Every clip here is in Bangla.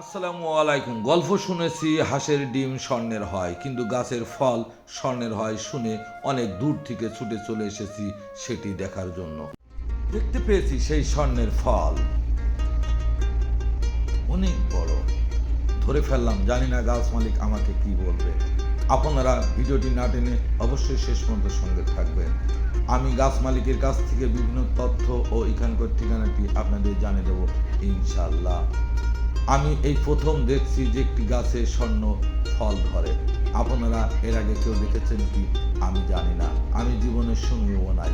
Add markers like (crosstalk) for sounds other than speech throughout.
আসসালামু আলাইকুম। গল্প শুনেছি, হাঁসের ডিম স্বর্ণের হয়, কিন্তু গাছের ফল স্বর্ণের হয় শুনে অনেক দূর থেকে ছুটে চলে এসেছি সেটি দেখার জন্য। দেখতে পেয়েছি সেই স্বর্ণের ফল। অনেক বড়। ধরে ফেললাম, জানি না গাছ মালিক আমাকে কি বলবে। আপনারা ভিডিওটি না টেনে অবশ্যই শেষ পর্যন্ত সঙ্গে থাকবেন। আমি গাছ মালিকের কাছ থেকে বিভিন্ন তথ্য ও এখানকার ঠিকানাটি আপনাদের জানিয়ে দেবো ইনশাল্লাহ আমি এই প্রথম দেখছি যে একটি গাছে স্বর্ণ ফল ধরে। আপনারা এর আগে কেউ দেখেছেন কি? আমি জানি না। আমি জীবনের সঙ্গীও নাই।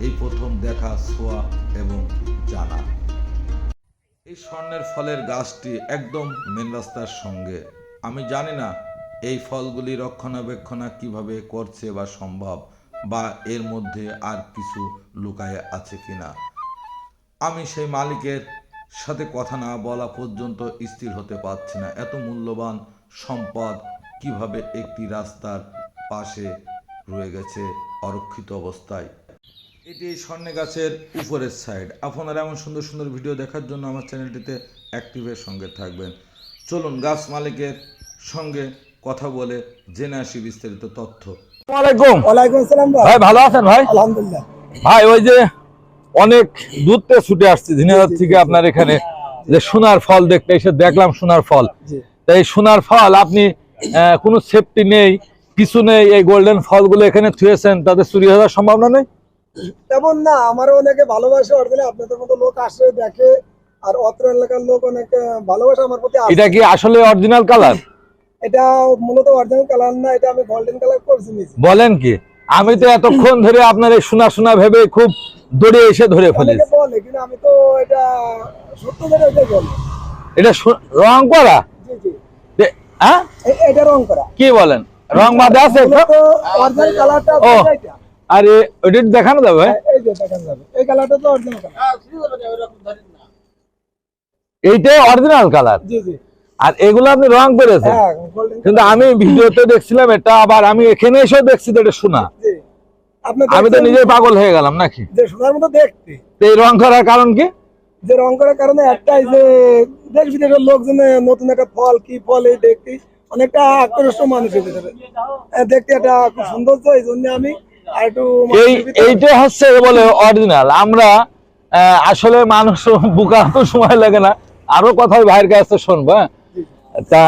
এই প্রথম দেখা ছোঁয়া এবং জানা। এই স্বর্ণের ফলের গাছটি একদম মেন রাস্তার সঙ্গে। আমি জানি না এই ফলগুলি রক্ষণাবেক্ষণা কীভাবে করছে বা সম্ভব, বা এর মধ্যে আর কিছু লুকায় আছে কিনা। আমি সেই মালিকের সাথে কথা না বলা পর্যন্ত স্থির হতে পারছি না। এত মূল্যবান সম্পদ কীভাবে একটি রাস্তার পাশে রয়ে গেছে অরক্ষিত অবস্থায়? এটি এই স্বর্ণে গাছের উপরের সাইড আপনারা এমন সুন্দর সুন্দর ভিডিও দেখার জন্য আমার চ্যানেলটিতে অ্যাক্টিভের সঙ্গে থাকবেন। চলুন গাছ মালিকের সঙ্গে কথা বলে জেনে আসি বিস্তারিত তথ্য। ওয়ালাইকুম ওয়ালাইকুম আসসালাম ভাই। ভাই ভালো আছেন ভাই? আলহামদুলিল্লাহ। ভাই ওই যে অনেক দূর থেকে ছুটে আসছি ঝিনাইদহ থেকে আপনার এখানে যে সোনার ফল দেখতে এসে দেখলাম সোনার ফল। তাই সোনার ফল আপনি কোনো সেফটি নেই কিছু নেই এই গোল্ডেন ফলগুলো এখানে থুয়েছেন তাদের চুরি হওয়ার সম্ভাবনা নেই? তেমন না আমারও অনেকে ভালোবাসে অরিজিনাল আপনাদের মতো লোক আসে দেখে আর অত্র এলাকার লোক অনেক ভালোবাসে আমার প্রতি। এটা কি আসলে অরিজিনাল কালার এটা মূলত অরিজিনাল কালার না এটা আমি গোল্ডেন কালার করছি বলেন কি আমি তো এতক্ষণ ধরে আপনার এই সোনা সোনা ভেবে খুব দৌড়ে এসে ধরে ফেলেছি। আমি তো এটা রং করা? জি জি। হ্যাঁ? এটা রং করা। কি বলেন? রং বাদে আছে ও। আর ওইটা দেখানো যাবে? এই যে দেখেন যাবে। এই কালারটা তো অরিজিনাল কালার এইটাই অরিজিনাল কালার জি জি। আর এগুলো আপনি রং করেছেন? হ্যাঁ কিন্তু আমি ভিডিওতে দেখছিলাম এটা আবার আমি এখানে এসেও দেখছি তো এটা শোনা আমি তো নিজেই পাগল হয়ে গেলাম নাকি? যে সোনার মতো দেখতে। এই রং করার কারণ কি? যে রং করার কারণে একটাই যে দেশ বিদেশের লোকজন নতুন একটা ফল কি ফল এই দেখতে অনেকটা আকর্ষণ মানুষের ভিতরে। দেখতে একটা খুব সৌন্দর্য এই জন্য আমি এই এইটা হচ্ছে বলে অরিজিনাল আমরা আহ, আসলে মানুষ বুকা তো সময় লাগে না। আরও কথা ওই ভাইয়ের কাছে শুনব হ্যাঁ? তা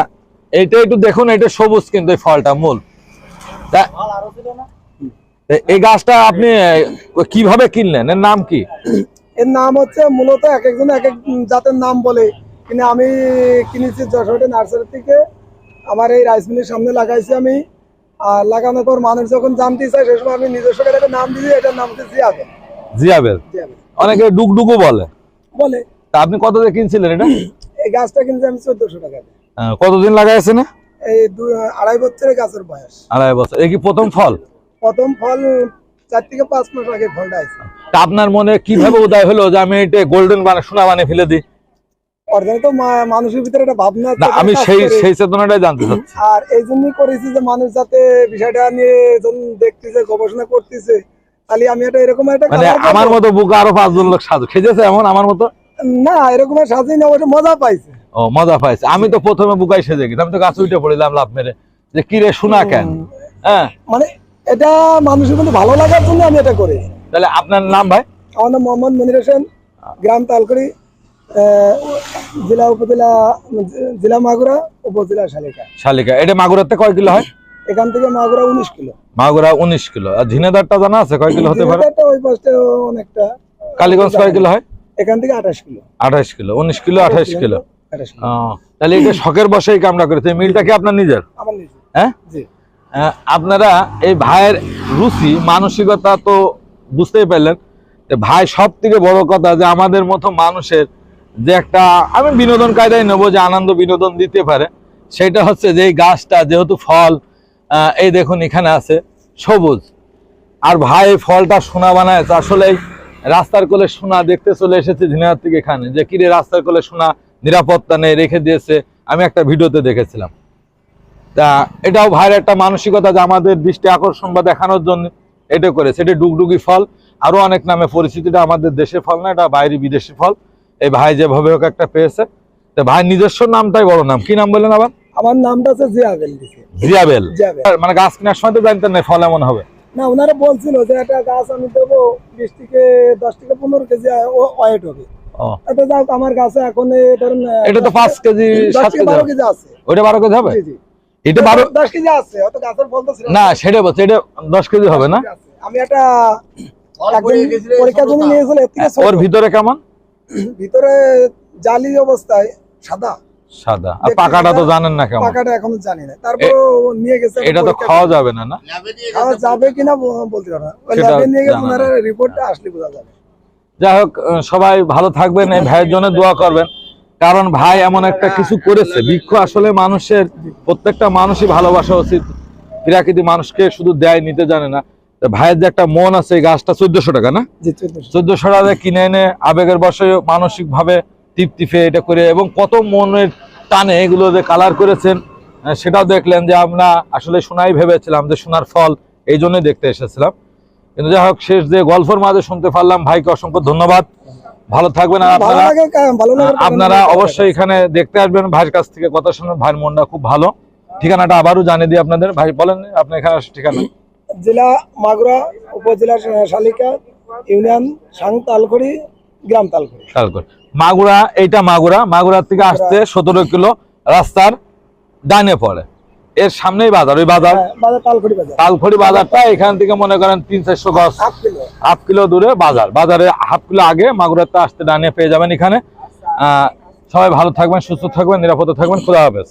এইটা একটু দেখুন এটা সবুজ কিন্তু এই ফলটা মূল। তা এই গাছটা আপনি কীভাবে কিনলেন? এর নাম কি? এর নাম হচ্ছে মূলত এক একজন এক এক জাতের নাম বলে। কিন্তু আমি কিনেছি যশোরের নার্সারি থেকে। আমার এই রাইস মিলের সামনে লাগাইছি আমি। আর লাগানোর পর মানুষ যখন জানতে চায় সে সময় আমি নিজস্ব করে একটা নাম দিয়েছি এটার নাম হচ্ছে জিয়াবেল। জিয়াবেল? অনেকে ডুগডুগু বলে। বলে। তা আপনি কত দিয়ে কিনছিলেন এটা? (clears throat) এই গাছটা কিনছি আমি চোদ্দশো টাকা দিয়ে। কতদিন লাগাইছে না এই আড়াই বছরের গাছের বয়স। আড়াই বছর। এই কি প্রথম ফল? প্রথম ফল চার থেকে পাঁচ মাস আগে ফলটা আছে তা আপনার মনে কীভাবে উদয় হলো যে আমি এটা গোল্ডেন মানে সোনা বানিয়ে ফেলে দিই? তো মানুষের ভিতরে একটা ভাবনা আমি সেই করে। সেই চেতনাটাই জানতে চাচ্ছি। আর এই জন্যই করেছি যে মানুষ যাতে বিষয়টা নিয়ে যখন দেখতেছে গবেষণা করতেছে তাহলে আমি একটা এরকম একটা মানে আমার। মতো বুকে আরও পাঁচজন লোক সাজু এমন আমার মতো? না এরকম সাজিয়ে মজা পাইছে। ও মজা পাইছে। আমি তো প্রথমে বুকাই সেজে গেছি। আমি তো গাছ উঠে পড়লাম লাভ মেরে। যে কি রে শোনা কেন? হ্যাঁ। মানে এটা মানুষের মধ্যে ভালো লাগার জন্য আমি এটা করি। তাহলে আপনার নাম ভাই? আমার নাম মোহাম্মদ মনির হোসেন গ্রাম তালকড়ি জেলা উপজেলা জেলা মাগুরা উপজেলা শালিকা। শালিকা। এটা মাগুরাতে কয় কিলো হয়? এখান থেকে মাগুরা উনিশ কিলো। মাগুরা উনিশ কিলো। আর ঝিনেদারটা জানা আছে? কয় কিলো হতে পারে? ওই পাশে অনেকটা। কালীগঞ্জ কয় কিলো হয়? এখান থেকে আঠাশ কিলো। আঠাশ কিলো। উনিশ কিলো আঠাশ কিলো তাহলে এটা শখের বসে এই কামটা করেছে। মিলটা কি আপনার নিজের? আমার নিজে হ্যাঁ? জি। আপনারা এই ভাইয়ের রুচি, মানসিকতা তো বুঝতেই পারলেন ভাই সব থেকে বড় কথা যে আমাদের মতো মানুষের যে একটা, আমি বিনোদন কায়দায় নেব, যে আনন্দ বিনোদন দিতে পারে, সেটা হচ্ছে যে গাছটা, যেহেতু ফল এই দেখুন এখানে আছে সবুজ। আর ভাই ফলটা সোনা বানায় আসলে রাস্তার কোলে সোনা দেখতে চলে এসেছে ঝিনাইদহ থেকে এখানে। যে কিরে রাস্তার কোলে সোনা নিরাপত্তা নেই, রেখে দিয়েছে। আমি একটা ভিডিওতে দেখেছিলাম। তা এটাও ভাইয়ের একটা মানসিকতা যে আমাদের দৃষ্টি আকর্ষণ বা দেখানোর জন্য এটা করেছে। এটা ডুগডুগি ফল। আরও অনেক নামে পরিচিতিটা আমাদের দেশের ফল না এটা বাইরে বিদেশি ফল। এই ভাই যেভাবে হোক একটা পেয়েছে। তো ভাই নিজস্ব নামটাই বড় নাম। কি নাম বললেন আবার? আমার নামটা হচ্ছে জিয়াবেল। জিয়াবেল মানে গাছ কেনার সময় তো জানতেন না ফল এমন হবে। না ওনারা বলছিল যে একটা গাছ আমি দেবো বিশ থেকে দশ থেকে পনেরো কেজি ওয়েট হবে। এটা আমার গাছে এখন এই এটা তো পাঁচ কেজি সাত কেজি আছে। ওইটা বারো কেজি হবে? জি জি। এটা বারো দশ কেজি আছে অত গাছের ফল তো ছিল না। সেটা বলছে এটা দশ কেজি হবে না? আমি পরীক্ষার জন্য নিয়েছিল ওর ভিতরে কেমন? ভিতরে জালি অবস্থায় সাদা। সাদা। আর পাকাটা তো জানেন না কেমন। পাকাটা এখনও জানি না। তারপর নিয়ে গেছে এটা তো খাওয়া যাবে না না? খাওয়া যাবে কিনা বলতে পারব না। ল্যাবে নিয়ে গেছে রিপোর্টটা আসলে বোঝা যাবে। যাই হোক সবাই ভালো থাকবেন এই ভাইয়ের জন্য দোয়া করবেন। কারণ ভাই এমন একটা কিছু করেছে। বৃক্ষ আসলে মানুষের প্রত্যেকটা মানুষই ভালোবাসা উচিত। প্রাকৃতিক মানুষকে শুধু দেয় নিতে জানে না। ভাইয়ের যে একটা মন আছে এই গাছটা চোদ্দশো টাকা না? চোদ্দশো। টাকা কিনে এনে আবেগের বসে মানসিক ভাবে তৃপ্তি পেয়ে এটা করে এবং কত মনের টানে এগুলো যে কালার করেছেন সেটাও দেখলেন যে আমরা আসলে সোনাই ভেবেছিলাম যে সোনার ফল এই জন্যই দেখতে এসেছিলাম। কিন্তু যাই হোক শেষ যে গল্পের মাঝে শুনতে পারলাম ভাইকে অসংখ্য ধন্যবাদ। ভালো থাকবেন আপনারা আপনারা অবশ্যই এখানে দেখতে আসবেন ভাইয়ের কাছ থেকে কথা শুনে ভাইয়ের মনটা খুব ভালো। ঠিকানাটা আবারও জানিয়ে দিই আপনাদের। ভাই বলেন আপনি এখানে ঠিকানা। জেলা মাগুরা উপজেলা শালিকা ইউনিয়ন সাং তালখড়ি গ্রাম তালখড়ি। খেয়াল করে মাগুরা এইটা মাগুরা। মাগুরার থেকে আসতে সতেরো কিলো রাস্তার ডানে পড়ে। এর সামনেই বাজার ওই বাজার? হ্যাঁ, তালখড়ি বাজারটা এখান থেকে মনে করেন তিন চারশো গজ হাফ কিলো। দূরে বাজার। বাজারে হাফ কিলো আগে মাগুরাতে আসতে ডানে পেয়ে যাবেন এখানে। আহ সবাই ভালো থাকবেন সুস্থ থাকবেন নিরাপদে থাকবেন। খোদা হাফেজ।